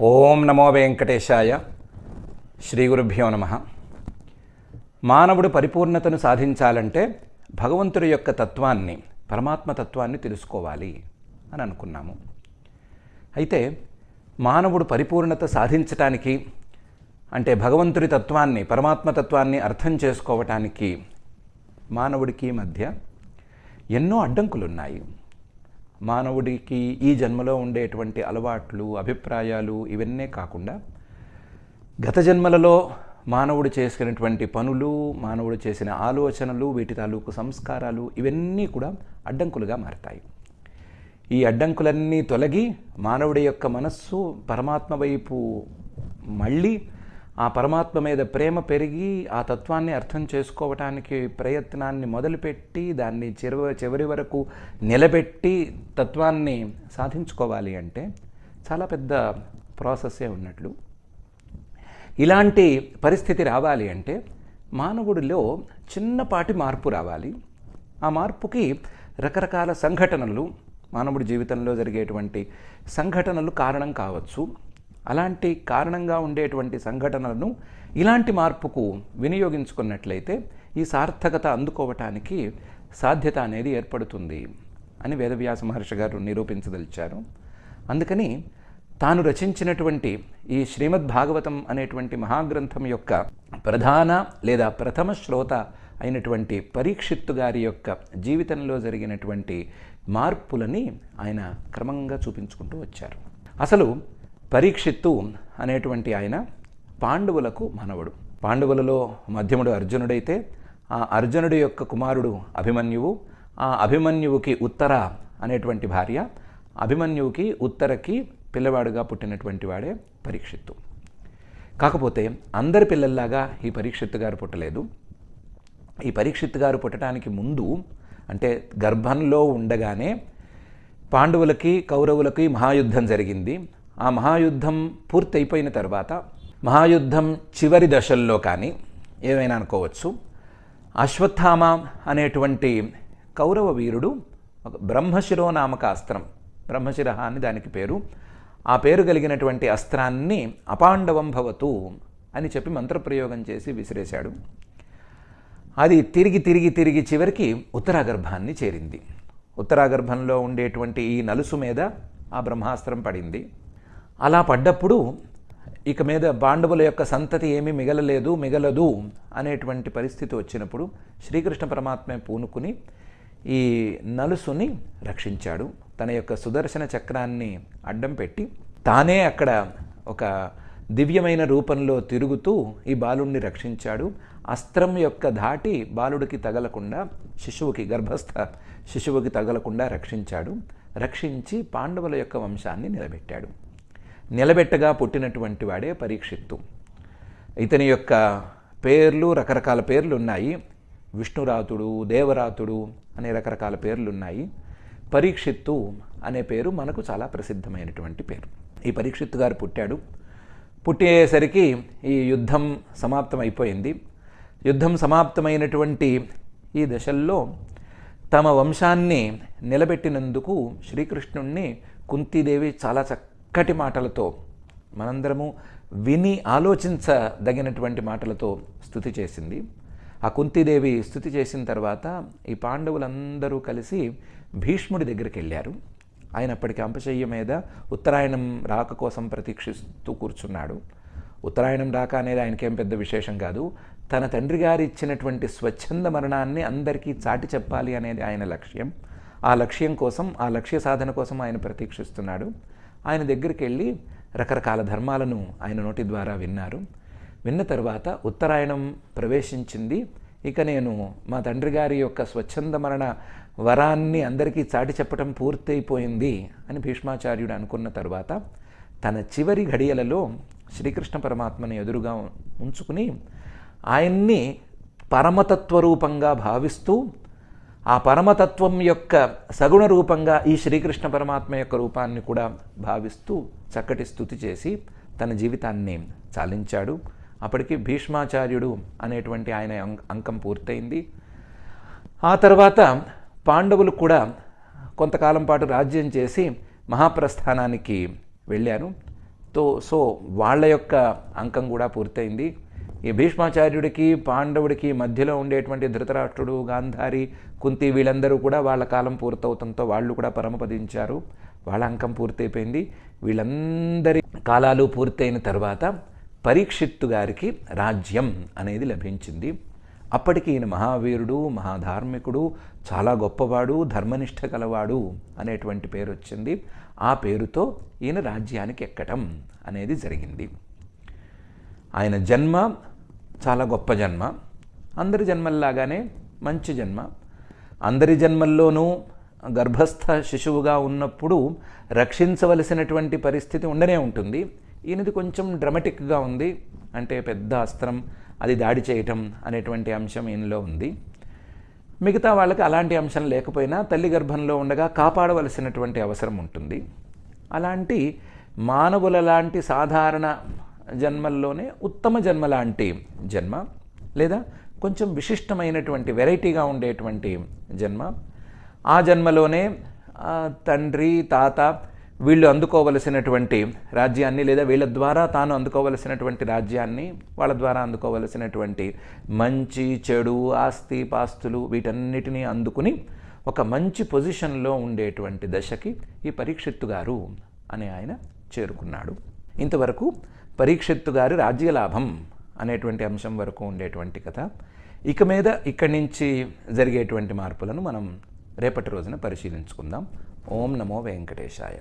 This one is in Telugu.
ఓం నమో వెంకటేశాయ. శ్రీ గురుభ్యో నమ. మానవుడు పరిపూర్ణతను సాధించాలంటే భగవంతుడి యొక్క తత్వాన్ని పరమాత్మ తత్వాన్ని తెలుసుకోవాలి అని అనుకున్నాము. అయితే మానవుడు పరిపూర్ణత సాధించటానికి అంటే భగవంతుడి తత్వాన్ని పరమాత్మ తత్వాన్ని అర్థం చేసుకోవటానికి మానవుడికి మధ్య ఎన్నో అడ్డంకులున్నాయి. మానవుడికి ఈ జన్మలో ఉండేటువంటి అలవాట్లు అభిప్రాయాలు ఇవన్నీ కాకుండా గత జన్మలలో మానవుడు చేసినటువంటి పనులు మానవుడు చేసిన ఆలోచనలు వీటి తాలూకు సంస్కారాలు ఇవన్నీ కూడా అడ్డంకులుగా మారతాయి. ఈ అడ్డంకులన్నీ తొలగి మానవుడి యొక్క మనస్సు పరమాత్మ వైపు మళ్ళీ ఆ పరమాత్మ మీద ప్రేమ పెరిగి ఆ తత్వాన్ని అర్థం చేసుకోవటానికి ప్రయత్నాన్ని మొదలుపెట్టి దాన్ని చివరి చివరి వరకు నిలబెట్టి తత్వాన్ని సాధించుకోవాలి అంటే చాలా పెద్ద ప్రాసెస్సే ఉన్నట్లు. ఇలాంటి పరిస్థితి రావాలి అంటే మానవుడిలో చిన్నపాటి మార్పు రావాలి. ఆ మార్పుకి రకరకాల సంఘటనలు మానవుడి జీవితంలో జరిగేటువంటి సంఘటనలు కారణం కావచ్చు. అలాంటి కారణంగా ఉండేటువంటి సంఘటనలను ఇలాంటి మార్పుకు వినియోగించుకున్నట్లయితే ఈ సార్థకత అందుకోవటానికి సాధ్యత అనేది ఏర్పడుతుంది అని వేదవ్యాస మహర్షి గారు నిరూపించదలిచారు. అందుకని తాను రచించినటువంటి ఈ శ్రీమద్ భాగవతం అనేటువంటి మహాగ్రంథం యొక్క ప్రధాన లేదా ప్రథమ శ్రోత అయినటువంటి పరీక్షిత్తు గారి యొక్క జీవితంలో జరిగినటువంటి మార్పులని ఆయన క్రమంగా చూపించుకుంటూ వచ్చారు. అసలు పరీక్షిత్తు అనేటువంటి ఆయన పాండవులకు మనవడు. పాండవులలో మధ్యముడు అర్జునుడైతే ఆ అర్జునుడి యొక్క కుమారుడు అభిమన్యువు ఆ అభిమన్యువుకి ఉత్తర అనేటువంటి భార్య అభిమన్యువుకి ఉత్తరకి పిల్లవాడుగా పుట్టినటువంటి వాడే పరీక్షిత్తు. కాకపోతే అందరి పిల్లల్లాగా ఈ పరీక్షిత్తు గారు పుట్టలేదు. ఈ పరీక్షిత్తు గారు పుట్టడానికి ముందు అంటే గర్భంలో ఉండగానే పాండవులకి కౌరవులకి మహాయుద్ధం జరిగింది. ఆ మహాయుద్ధం పూర్తయిపోయిన తర్వాత మహాయుద్ధం చివరి దశల్లో కానీ ఏమైనా అనుకోవచ్చు. అశ్వత్థామ అనేటువంటి కౌరవ వీరుడు ఒక బ్రహ్మశిరో నామక అస్త్రం బ్రహ్మశిర అని దానికి పేరు. ఆ పేరు కలిగినటువంటి అస్త్రాన్ని అపాండవం భవతు అని చెప్పి మంత్రప్రయోగం చేసి విసిరేశాడు. అది తిరిగి తిరిగి తిరిగి చివరికి ఉత్తరాగర్భాన్ని చేరింది. ఉత్తరాగర్భంలో ఉండేటువంటి ఈ నలుసు మీద ఆ బ్రహ్మాస్త్రం పడింది. అలా పడ్డప్పుడు ఇక మీద పాండవుల యొక్క సంతతి ఏమీ మిగలలేదు మిగలదు అనేటువంటి పరిస్థితి వచ్చినప్పుడు శ్రీకృష్ణ పరమాత్మే పూనుకుని ఈ నలుసుని రక్షించాడు. తన యొక్క సుదర్శన చక్రాన్ని అడ్డం పెట్టి తానే అక్కడ ఒక దివ్యమైన రూపంలో తిరుగుతూ ఈ బాలుణ్ణి రక్షించాడు. అస్త్రం యొక్క ధాటి బాలుడికి తగలకుండా శిశువుకి గర్భస్థ శిశువుకి తగలకుండా రక్షించాడు. రక్షించి పాండవుల యొక్క వంశాన్ని నిలబెట్టాడు. నిలబెట్టగా పుట్టినటువంటి వాడే పరీక్షిత్తు. ఇతని యొక్క పేర్లు రకరకాల పేర్లు ఉన్నాయి విష్ణురాతుడు దేవరాతుడు అనే రకరకాల పేర్లు ఉన్నాయి పరీక్షిత్తు అనే పేరు మనకు చాలా ప్రసిద్ధమైనటువంటి పేరు. ఈ పరీక్షిత్తు గారు పుట్టాడు. పుట్టేసరికి ఈ యుద్ధం సమాప్తమైపోయింది. యుద్ధం సమాప్తమైనటువంటి ఈ దశల్లో తమ వంశాన్ని నిలబెట్టినందుకు శ్రీకృష్ణుణ్ణి కుంతీదేవి చాలా చక్క చక్కటి మాటలతో మనందరము విని ఆలోచించదగినటువంటి మాటలతో స్థుతి చేసింది. ఆ కుంతీదేవి స్థుతి చేసిన తర్వాత ఈ పాండవులందరూ కలిసి భీష్ముడి దగ్గరికి వెళ్ళారు. ఆయన అప్పటికి అంపశయ్య మీద ఉత్తరాయణం రాక కోసం ప్రతీక్షిస్తూ కూర్చున్నాడు. ఉత్తరాయణం రాక అనేది ఆయనకేం పెద్ద విశేషం కాదు. తన తండ్రి గారు ఇచ్చినటువంటి స్వచ్ఛంద మరణాన్ని అందరికీ చాటి చెప్పాలి అనేది ఆయన లక్ష్యం. ఆ లక్ష్యం కోసం ఆ లక్ష్య సాధన కోసం ఆయన ప్రతీక్షిస్తున్నాడు. ఆయన దగ్గరికి వెళ్ళి రకరకాల ధర్మాలను ఆయన నోటి ద్వారా విన్నారు. విన్న తర్వాత ఉత్తరాయణం ప్రవేశించింది. ఇక నేను మా తండ్రి గారి యొక్క స్వచ్ఛంద మరణ వరాన్ని అందరికీ చాటి చెప్పటం పూర్తయిపోయింది అని భీష్మాచార్యుడు అనుకున్న తర్వాత తన చివరి ఘడియలలో శ్రీకృష్ణ పరమాత్మని ఎదురుగా ఉంచుకుని ఆయన్ని పరమతత్వ రూపంగా భావిస్తూ ఆ పరమతత్వం యొక్క సగుణ రూపంగా ఈ శ్రీకృష్ణ పరమాత్మ యొక్క రూపాన్ని కూడా భావిస్తూ చక్కటి స్థుతి చేసి తన జీవితాన్ని చాలించాడు. అప్పటికి భీష్మాచార్యుడు అనేటువంటి ఆయన అంకం పూర్తయింది. ఆ తర్వాత పాండవులు కూడా కొంతకాలం పాటు రాజ్యం చేసి మహాప్రస్థానానికి వెళ్ళారు. తో సో వాళ్ళ యొక్క అంకం కూడా పూర్తయింది. ఈ భీష్మాచార్యుడికి పాండవుడికి మధ్యలో ఉండేటువంటి ధృతరాష్ట్రుడు గాంధారి కుంతి వీళ్ళందరూ కూడా వాళ్ళ కాలం పూర్తవుతంతో వాళ్ళు కూడా పరమపదించారు. వాళ్ళ అంకం పూర్తయిపోయింది. వీళ్ళందరి కాలాలు పూర్తయిన తర్వాత పరీక్షిత్తు గారికి రాజ్యం అనేది లభించింది. అప్పటికి ఈయన మహావీరుడు మహాధార్మికుడు చాలా గొప్పవాడు ధర్మనిష్ట కలవాడు అనేటువంటి పేరు వచ్చింది. ఆ పేరుతో ఈయన రాజ్యానికి ఎక్కటం అనేది జరిగింది. ఆయన జన్మ చాలా గొప్ప జన్మ. అందరి జన్మల్లాగానే మంచి జన్మ. అందరి జన్మల్లోనూ గర్భస్థ శిశువుగా ఉన్నప్పుడు రక్షించవలసినటువంటి పరిస్థితి ఉండనే ఉంటుంది. ఈయనది కొంచెం డ్రమటిక్గా ఉంది. అంటే పెద్ద అస్త్రం అది దాడి చేయటం అనేటువంటి అంశం ఈయనలో ఉంది. మిగతా వాళ్ళకి అలాంటి అంశం లేకపోయినా తల్లి గర్భంలో ఉండగా కాపాడవలసినటువంటి అవసరం ఉంటుంది. అలాంటి మానవుల లాంటి సాధారణ జన్మల్లోనే ఉత్తమ జన్మ లాంటి జన్మ లేదా కొంచెం విశిష్టమైనటువంటి వెరైటీగా ఉండేటువంటి జన్మ. ఆ జన్మలోనే తండ్రి తాత వీళ్ళు అందుకోవలసినటువంటి రాజ్యాన్ని లేదా వీళ్ళ ద్వారా తాను అందుకోవలసినటువంటి రాజ్యాన్ని వాళ్ళ ద్వారా అందుకోవలసినటువంటి మంచి చెడు ఆస్తి పాస్తులు వీటన్నిటినీ అందుకుని ఒక మంచి పొజిషన్లో ఉండేటువంటి దశకి ఈ పరీక్షిత్తు గారు అనే ఆయన చేరుకున్నాడు. ఇంతవరకు పరీక్షిత్తు గారి రాజ్యలాభం అనేటువంటి అంశం వరకు ఉండేటువంటి కథ. ఇక మీద ఇక్కడి నుంచి జరిగేటువంటి మార్పులను మనం రేపటి రోజున పరిశీలించుకుందాం. ఓం నమో వెంకటేశాయ.